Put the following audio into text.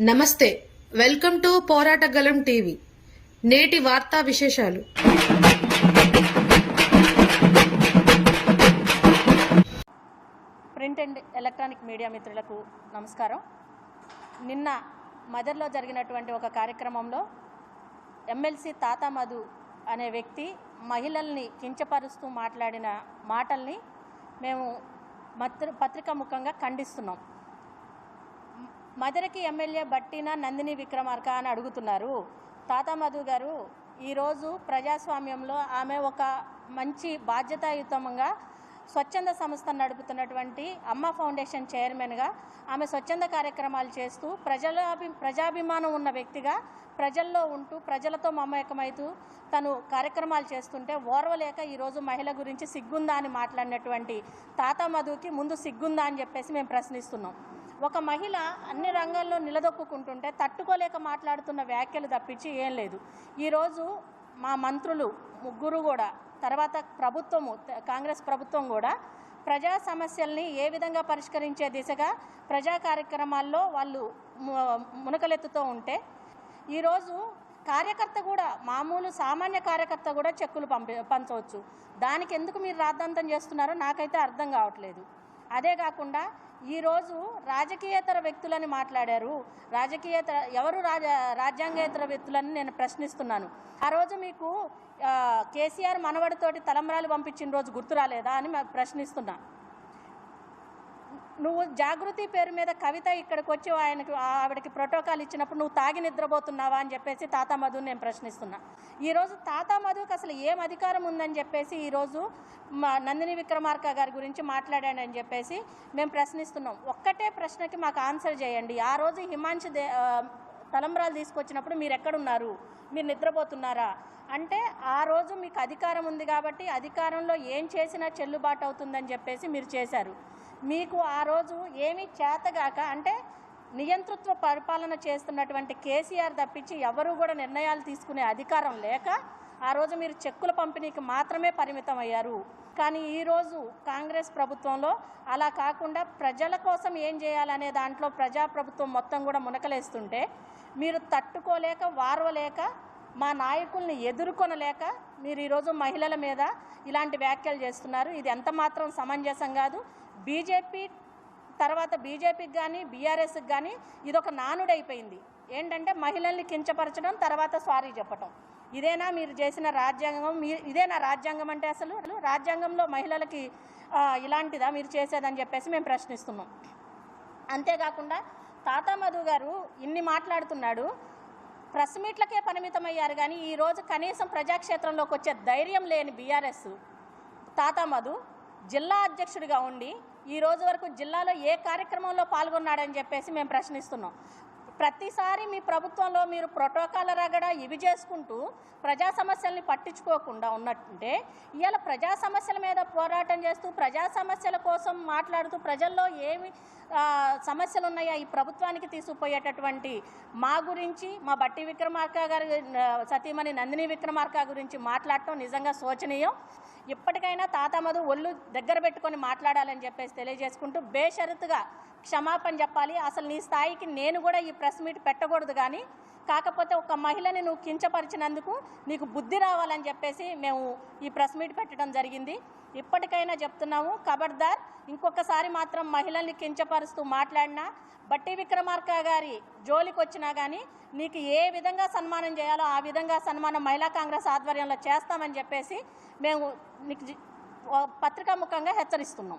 నమస్తే welcome to పోరాటగలం TV. నేటి వార్తా విశేషాలు. ప్రింట్ అండ్ ఎలక్ట్రానిక్ మీడియా మిత్రులకు నమస్కారం. నిన్న మదర్లో జరిగినటువంటి ఒక కార్యక్రమంలో ఎమ్మెల్సీ తాతా మధు అనే వ్యక్తి మహిళల్ని కించపరుస్తూ మాట్లాడిన మాటల్ని మేము మత్ర పత్రికా ముఖంగా ఖండిస్తున్నాం. మదరకి ఎమ్మెల్యే బట్టిన నందిని విక్రమార్క అని అడుగుతున్నారు. తాత మధు గారు ఈరోజు ప్రజాస్వామ్యంలో ఆమె ఒక మంచి బాధ్యతాయుతంగా స్వచ్ఛంద సంస్థ నడుపుతున్నటువంటి అమ్మ ఫౌండేషన్ చైర్మన్గా ఆమె స్వచ్ఛంద కార్యక్రమాలు చేస్తూ ప్రజలభి ప్రజాభిమానం ఉన్న వ్యక్తిగా ప్రజల్లో ఉంటూ ప్రజలతో మమేకమవుతూ తను కార్యక్రమాలు చేస్తుంటే ఓర్వలేక ఈరోజు మహిళ గురించి సిగ్గుందా అని మాట్లాడినటువంటి తాత మధుకి ముందు సిగ్గుందా అని చెప్పేసి మేము ప్రశ్నిస్తున్నాం. ఒక మహిళ అన్ని రంగాల్లో నిలదొక్కుంటుంటే తట్టుకోలేక మాట్లాడుతున్న వ్యాఖ్యలు తప్పించి ఏం లేదు. ఈరోజు మా మంత్రులు ముగ్గురు కూడా తర్వాత ప్రభుత్వము కాంగ్రెస్ ప్రభుత్వం కూడా ప్రజా సమస్యల్ని ఏ విధంగా పరిష్కరించే దిశగా ప్రజా కార్యక్రమాల్లో వాళ్ళు ము- మునకలెత్తుతూ ఉంటే ఈరోజు కార్యకర్త కూడా మామూలు సామాన్య కార్యకర్త కూడా చెక్కులు పంపి పంచవచ్చు. దానికి ఎందుకు మీరు రాద్ధాంతం చేస్తున్నారో నాకైతే అర్థం కావట్లేదు. అదే కాకుండా ఈరోజు రాజకీయేతర వ్యక్తులని మాట్లాడారు. రాజకీయేతర ఎవరు రాజ రాజ్యాంగేతర వ్యక్తులని నేను ప్రశ్నిస్తున్నాను. ఆ రోజు మీకు కేసీఆర్ మనవడితోటి తలంబరాలు పంపించిన రోజు గుర్తు రాలేదా అని ప్రశ్నిస్తున్నాను నువ్వు జాగృతి పేరు మీద కవిత ఇక్కడికి వచ్చి ఆయనకు ఆవిడకి ప్రోటోకాల్ ఇచ్చినప్పుడు నువ్వు తాగి నిద్రపోతున్నావా అని చెప్పేసి తాత మధుని నేను ప్రశ్నిస్తున్నా. ఈరోజు తాత మధుకి అసలు ఏం అధికారం ఉందని చెప్పేసి ఈరోజు మా నందిని విక్రమార్క గారి గురించి మాట్లాడానని చెప్పేసి మేము ప్రశ్నిస్తున్నాం. ఒక్కటే ప్రశ్నకి మాకు ఆన్సర్ చేయండి. ఆ రోజు హిమాంశు దే తలంబ్రాలు తీసుకొచ్చినప్పుడు మీరు ఎక్కడున్నారు? మీరు నిద్రపోతున్నారా? అంటే ఆ రోజు మీకు అధికారం ఉంది కాబట్టి అధికారంలో ఏం చేసినా చెల్లుబాటు అవుతుందని చెప్పేసి మీరు చేశారు. మీకు ఆ రోజు ఏమీ చేతగాక అంటే నియంతృత్వ పరిపాలన చేస్తున్నటువంటి కేసీఆర్ తప్పించి ఎవరు కూడా నిర్ణయాలు తీసుకునే అధికారం లేక ఆ రోజు మీరు చెక్కుల పంపిణీకి మాత్రమే పరిమితం అయ్యారు. కానీ ఈరోజు కాంగ్రెస్ ప్రభుత్వంలో అలా కాకుండా ప్రజల కోసం ఏం చేయాలనే దాంట్లో ప్రజాప్రభుత్వం మొత్తం కూడా మునకలేస్తుంటే మీరు తట్టుకోలేక వారవలేక మా నాయకుల్ని ఎదుర్కొనలేక మీరు ఈరోజు మహిళల మీద ఇలాంటి వ్యాఖ్యలు చేస్తున్నారు. ఇది ఎంత మాత్రం సమంజసం కాదు. బీజేపీ తర్వాత బీజేపీకి కానీ బీఆర్ఎస్కి కానీ ఇదొక నానుడైపోయింది. ఏంటంటే మహిళల్ని కించపరచడం తర్వాత సారీ చెప్పటం. ఇదేనా మీరు చేసిన రాజ్యాంగం? మీ ఇదేనా రాజ్యాంగం అంటే అసలు? రాజ్యాంగంలో మహిళలకి ఇలాంటిదా మీరు చేసేదని చెప్పేసి మేము ప్రశ్నిస్తున్నాం. అంతేకాకుండా తాతా మధు గారు ఇన్ని మాట్లాడుతున్నాడు. ప్రెస్ మీట్లకే పరిమితమయ్యారు కానీ ఈరోజు కనీసం ప్రజాక్షేత్రంలోకి వచ్చే ధైర్యం లేని బీఆర్ఎస్ తాతా మధు జిల్లా అధ్యక్షుడిగా ఉండి ఈ రోజు వరకు జిల్లాలో ఏ కార్యక్రమంలో పాల్గొన్నాడని చెప్పేసి మేము ప్రశ్నిస్తున్నాం. ప్రతిసారి మీ ప్రభుత్వంలో మీరు ప్రోటోకాల్ రగడ ఇవి చేసుకుంటూ ప్రజా సమస్యల్ని పట్టించుకోకుండా ఉన్నట్టుంటే ఇవాళ ప్రజా సమస్యల మీద పోరాటం చేస్తూ ప్రజా సమస్యల కోసం మాట్లాడుతూ ప్రజల్లో ఏమి సమస్యలు ఉన్నాయా ఈ ప్రభుత్వానికి తీసుకుపోయేటటువంటి మా గురించి మా బట్టి విక్రమార్క గారి సతీమణి నందిని విక్రమార్క గురించి మాట్లాడటం నిజంగా శోచనీయం. ఇప్పటికైనా తాతామధు ఒళ్ళు దగ్గర పెట్టుకొని మాట్లాడాలని చెప్పేసి తెలియజేసుకుంటూ బేషరతుగా క్షమాపణ చెప్పాలి. అసలు నీ స్థాయికి నేను కూడా ఈ ప్రెస్ మీట్ పెట్టకూడదు కానీ కాకపోతే ఒక మహిళని నువ్వు కించపరిచినందుకు నీకు బుద్ధి రావాలని చెప్పేసి మేము ఈ ప్రెస్ మీట్ పెట్టడం జరిగింది. ఇప్పటికైనా చెప్తున్నాము ఖబర్దార్ ఇంకొకసారి మాత్రం మహిళల్ని కించపరుస్తూ మాట్లాడినా బట్టి విక్రమార్క గారి జోలికి వచ్చినా కానీ నీకు ఏ విధంగా సన్మానం చేయాలో ఆ విధంగా సన్మానం మహిళా కాంగ్రెస్ ఆధ్వర్యంలో చేస్తామని చెప్పేసి మేము నీకు పత్రికాముఖంగా పత్రికా ముఖంగా హెచ్చరిస్తున్నాం.